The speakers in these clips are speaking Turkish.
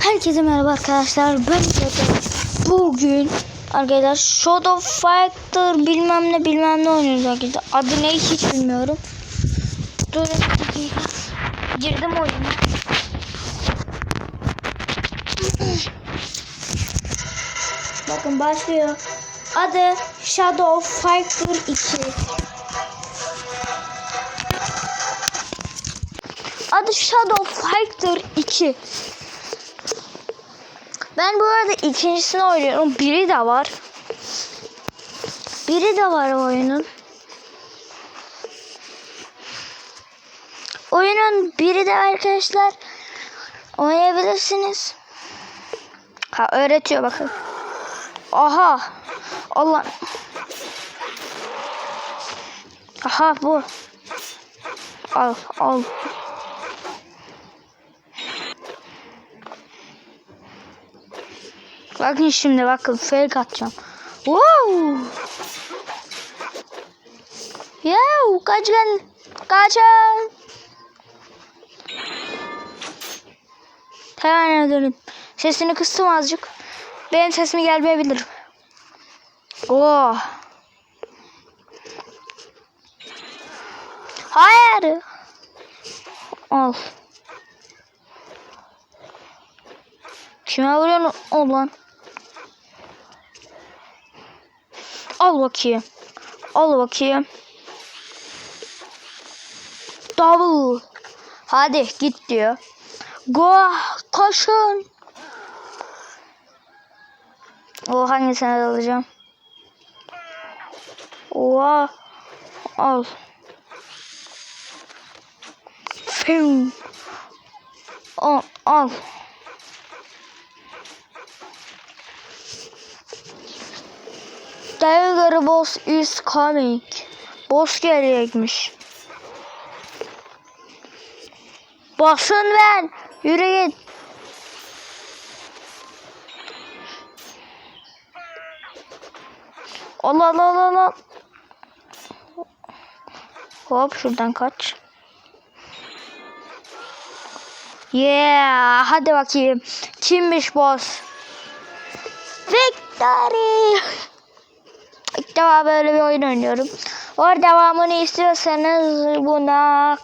Herkese merhaba arkadaşlar. Ben Zaten bugün arkadaşlar Shadow Fighter bilmem ne bilmem ne oynuyoruz arkadaşlar. Adı ne hiç bilmiyorum. Dur. Girdim oyuna. Bakın başlıyor. Adı Shadow Fighter 2. Adı Shadow Fighter 2. Ben bu arada ikincisini oynuyorum. Biri de var. Biri de var oyunun. Oyunun biri de arkadaşlar oynayabilirsiniz. Ha öğretiyor bakın. Aha. Allah. Aha bu. Al al. Bakın şimdi bakın fake atacağım. Wow. Yav kaçın. Kaçın. Hemen dönün. Sesini kıstım azıcık. Benim sesimi gelmeyebilir. Oh. Hayır. Al. Kime vuruyorsun ulan? Al bakayım. Al bakayım. Double. Hadi git diyor. Go koşun. O hangisini alacağım? Oha. Al. Film. Al. Al. Tiger boss is coming. Boss gelecekmiş. Basın ben. Yürü git. Allah Allah Allah Allah. Hop şuradan kaç. Yeah, hadi bakayım. Kimmiş boss? Victory. İlk defa böyle bir oyun oynuyorum. Or devamını istiyorsanız buna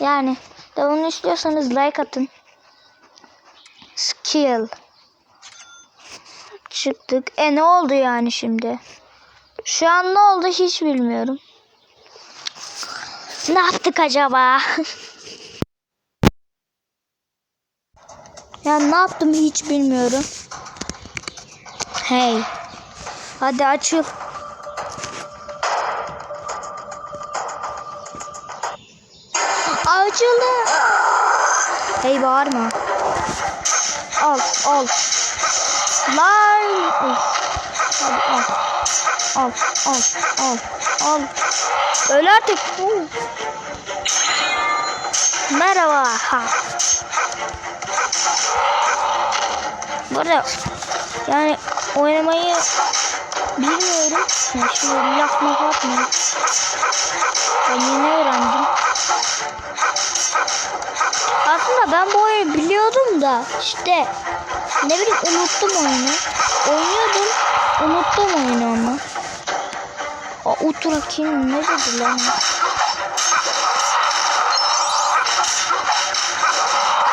yani devamını istiyorsanız like atın. Skill. Çıktık. E ne oldu yani şimdi? Şu an ne oldu hiç bilmiyorum. Ne yaptık acaba? ya ne yaptım hiç bilmiyorum. Hey. Hadi açıl. Açıldı. Hey bağırma. Al al. Lan. Hadi al. Al al al al. Öyle artık. Merhaba. Ha. Burada yani oynamayı bilmiyorum. Yani şimdi laf maf atmayayım. Ben yeni öğrendim. Aslında ben bu oyunu biliyordum da işte ne bileyim unuttum oyunu. Oynuyordum unuttum oyunu ama. Aa, Uturakin ne dedi lan?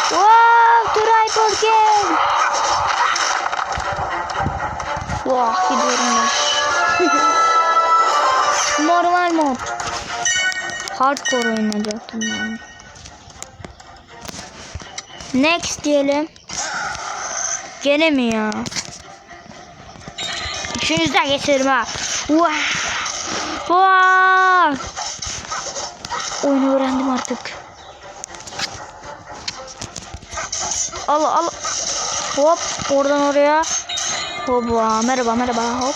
Wow, tripod game. Vah gidiyorum ben. Normal mod. Hardcore oynayacaktım yani. Next diyelim. Gene mi ya? İçinizden ha. Vah. Vah. Oyunu öğrendim artık. Al al. Hop oradan oraya. Hoppa merhaba merhaba hop.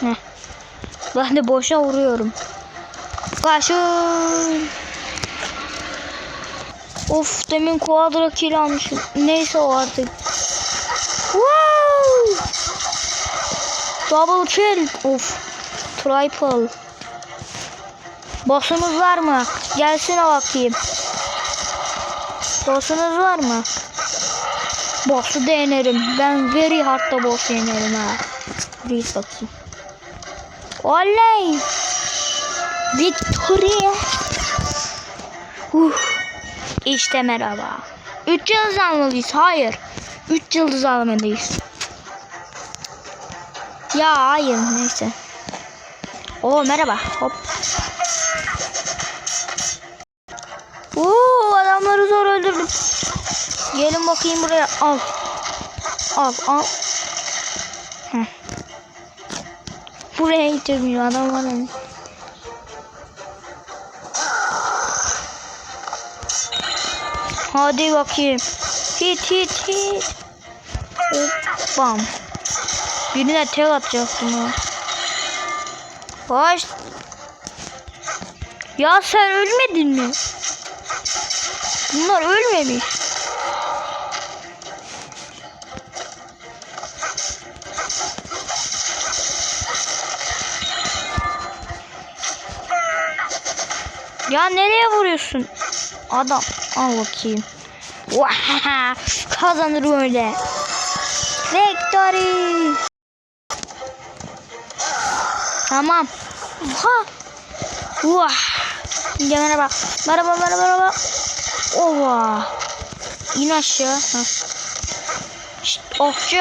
Heh. Ben de boşa vuruyorum. Kaçın. Of demin quadra kill almışım. Neyse o artık. Wow. Double kill. Of. Triple. Boss'unuz var mı? Gelsene bakayım. Boss'unuz var mı? Boss'u denerim. Ben very hard'da boss yenerim ha. Bir bakayım. Oley! Victoria! Uh. İşte merhaba. 3 yıldız almalıyız. Hayır. 3 yıldız almalıyız. Ya hayır neyse. Oo merhaba. Hop. Oo adamları zor öldürdüm. Gelin bakayım buraya. Al. Al al. Heh. Buraya getirmiyor adam var yani. Hadi bakayım. Hit hit hit. Hop, Bam. Birine tek atacaktım ha. Baş. Ya sen ölmedin mi? Bunlar ölmemiş. Ya nereye vuruyorsun? Adam al bakayım. Vahaha, Kazanırım öyle. Victory. Tamam. Ha. Vah. Şimdi merhaba. Merhaba merhaba merhaba. Ova. İn aşağı. Ha. Şşt, okçu.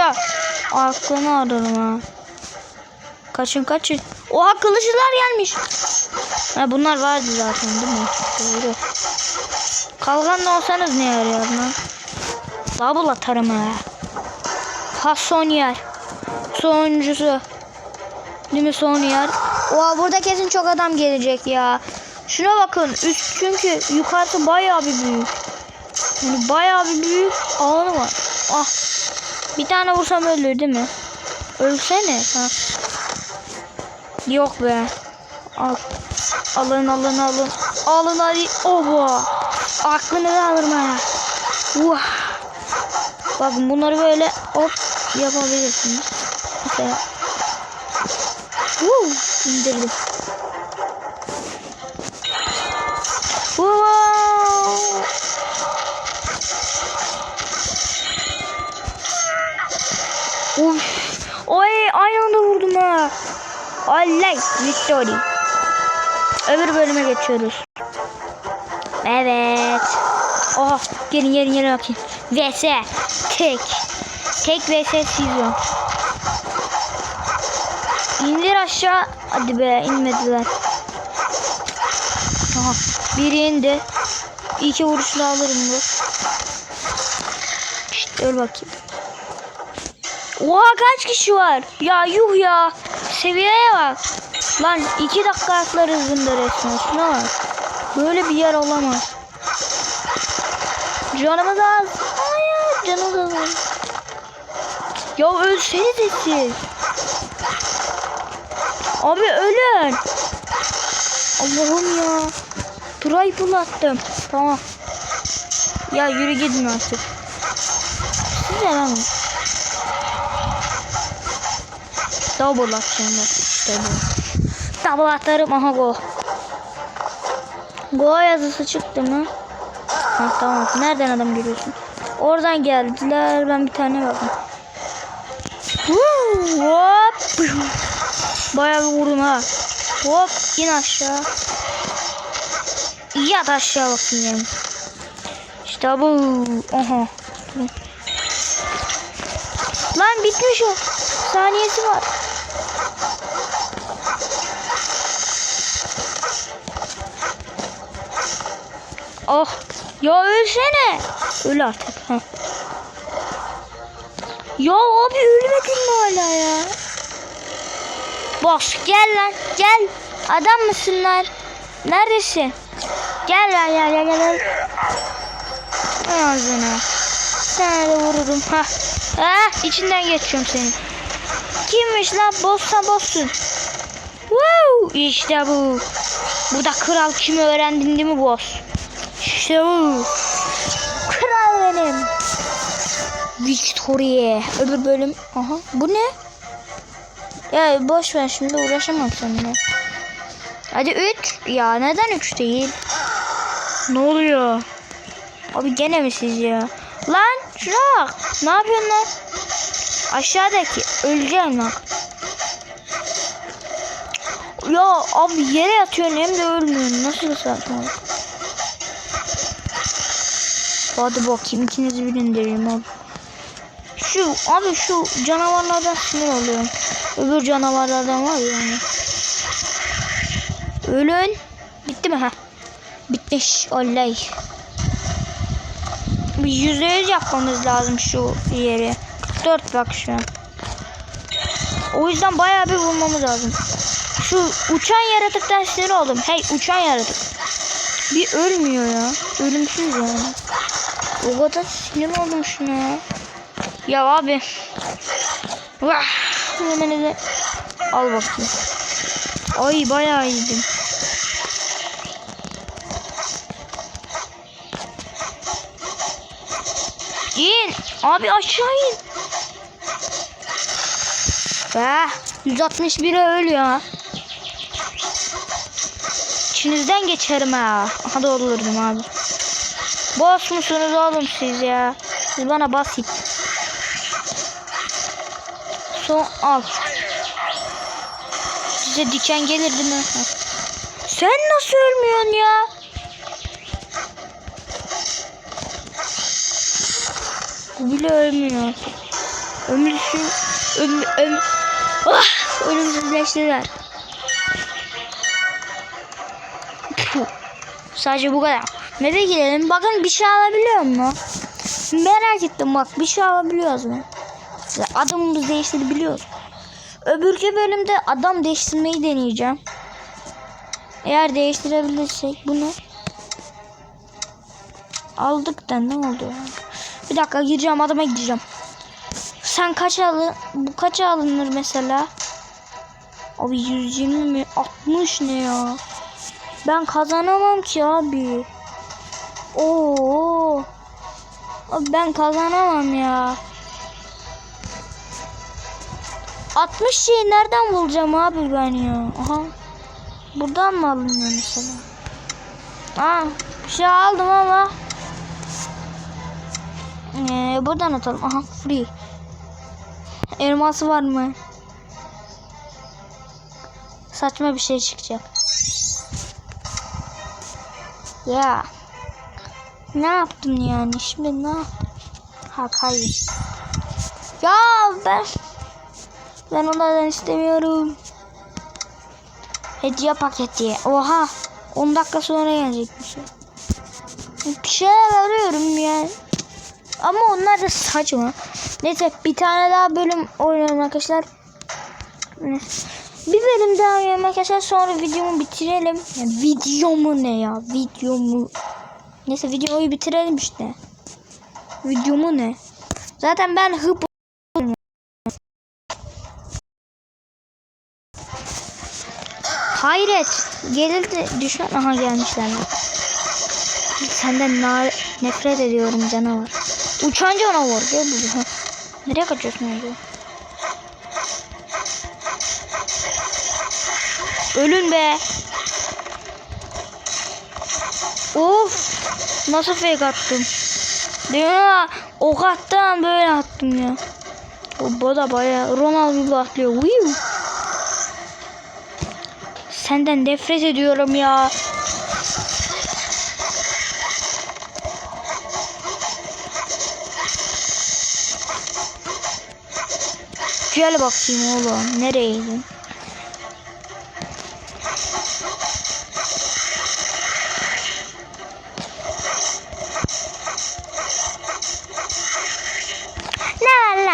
Aklını ararım ha. Kaçın kaçın. Oha kılıçlar gelmiş. Ha, bunlar vardı zaten değil mi? Doğru. Kalkanla olsanız ne yarıyor lan? Double atarım ha. Ha son yer. Sonuncusu. Değil mi son yer? Oha burada kesin çok adam gelecek ya. Şuna bakın. Üst çünkü yukarısı bayağı bir büyük. Yani bayağı bir büyük alanı var. Ah. Bir tane vursam ölür değil mi? Ölsene. Ha. Yok be. Al. Alın alın alın. Alın hadi. Oba. Aklını ha. Vah. Bakın bunları böyle hop yapabilirsiniz. Mesela. Woo, indirdim. Wow. Uf. Oy aynı anda vurdum ha. Oley victory. Öbür bölüme geçiyoruz. Evet. Oh gelin gelin gelin bakayım. VS tek. Tek VS sizon. İndir aşağı. Hadi be inmediler. Aha, biri indi. İki vuruşla alırım bu. İşte öl bakayım. Oha kaç kişi var? Ya yuh ya. Seviyeye bak. Lan iki dakika atlar hızında resmen. Şuna bak. Böyle bir yer olamaz. Canımız az. Hayır canımız az. Ya ölsenize siz. Abi ölün. Allah'ım ya. Tribal attım. Tamam. Ya yürü gidin artık. Siz de lan. Double atacağım. İşte bu. Double atarım. Aha go. Go yazısı çıktı mı? Ha tamam. Nereden adam görüyorsun? Oradan geldiler. Ben bir tane. Huu, Hop. Bayağı bir vurdum ha. Hop in aşağı. Yat aşağı bakayım. İşte bu. Aha. Lan bitmiş o. Saniyesi var. Oh. Ya ölsene. Öl artık. Heh. Ya abi ölmedin mi hala ya? Boss gel lan gel. Adam mısın lan? Neredesin? Gel lan gel gel gel. Ağzına. Sana da vururum. Ha. Ha içinden geçiyorum seni. Kimmiş lan? Bossa bossun. Woo! İşte bu. Bu da kral kimi öğrendin değil mi boss? İşte bu. Kral benim. Victoria. Öbür bölüm. Aha. Bu ne? Ya boş ver şimdi uğraşamam seninle. Hadi 3. Ya neden 3 değil? Ne oluyor? Abi gene mi siz ya? Lan şuna bak. Ne yapıyorsun lan? Aşağıdaki öleceğim bak. Ya abi yere yatıyorsun hem de ölmüyorsun. Nasıl saçma? Hadi bakayım ikinizi bir indireyim abi. Şu abi şu canavarlardan sinir oluyorum. Öbür canavarlardan var ya yani. Ölün. Bitti mi ha? Bitmiş. Oley. Bir yüzde yüz yapmamız lazım şu yeri. 44 bak şu an. O yüzden bayağı bir vurmamız lazım. Şu uçan yaratıktan sinir oldum. Hey uçan yaratık. Bir ölmüyor ya. Ölümsüz yani. O kadar sinir oldum şuna ya. Ya abi. Vah. Hemen de al bakayım. Ay bayağı iyiydim. İn. Abi aşağı in. Be. 161'e ölüyor. İçinizden geçerim ha. Aha da olurdum abi. Boss musunuz oğlum siz ya? Siz bana basit. Son al. Size diken gelir değil mi? Sen nasıl ölmüyorsun ya? Bu bile ölmüyor. Ömürsün öm öm ah, ölümsüzleştiler. Sadece bu kadar. Nereye gidelim? Bakın bir şey alabiliyor mu? Merak ettim bak bir şey alabiliyoruz mu? Adamımız değiştirebiliyoruz. Öbürkü bölümde adam değiştirmeyi deneyeceğim. Eğer değiştirebilirsek bunu aldık da ne oldu? Bir dakika gireceğim adama gideceğim. Sen kaç alın? Bu kaç alınır mesela? Abi 120 mi? 60 ne ya? Ben kazanamam ki abi. Oo. Abi ben kazanamam ya. 60 şeyi nereden bulacağım abi ben ya? Aha. Buradan mı alınıyor mesela? Aa, bir şey aldım ama. Ee, buradan atalım. Aha free. Elması var mı? Saçma bir şey çıkacak. Ya. Ne yaptım yani? Şimdi ne yaptım? Ha kayın. Ya ben ben onlardan istemiyorum. Hediye paketi. Oha. 10 dakika sonra gelecekmiş. Bir şeyler arıyorum yani. Ama onlar da saçma. Neyse bir tane daha bölüm oynuyorum arkadaşlar. Bir bölüm daha oynuyorum arkadaşlar. Sonra videomu bitirelim. Ya, videomu ne ya? Videomu. Neyse videoyu bitirelim işte. Videomu ne? Zaten ben hıp Hayret. Gelirdi düşman. Aha gelmişler. Senden nefret ediyorum canavar. Uçan canavar. Gel buraya. Nereye kaçıyorsun öyle? Ölün be. Of. Nasıl fake attım? Mi? Ok attım böyle attım ya. O bu da baya Ronaldo gibi atlıyor. Uyuu. Senden nefret ediyorum ya. Gel bakayım oğlum. Nereyeydin? Ne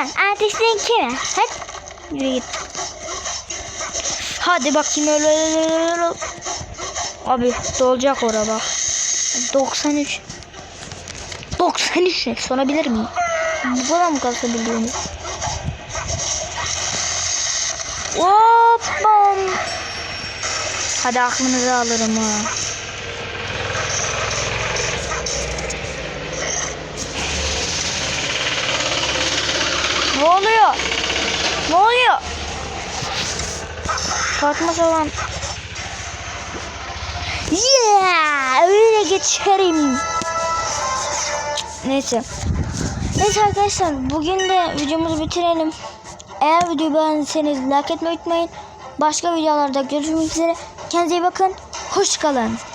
lan? Artistin kimi? Hadi. Yürü git. Hadi bakayım öyle öyle öyle. Abi dolacak ora bak. 93. 93 ne? Sorabilir miyim? Bu kadar mı kasabiliyorum? Hop bam. Hadi aklınızı alırım ha. Fatma Salan. Yeah! Öyle geçerim. Neyse. Neyse arkadaşlar bugün de videomuzu bitirelim. Eğer videoyu beğendiyseniz like etmeyi unutmayın. Başka videolarda görüşmek üzere. Kendinize iyi bakın. Hoşçakalın.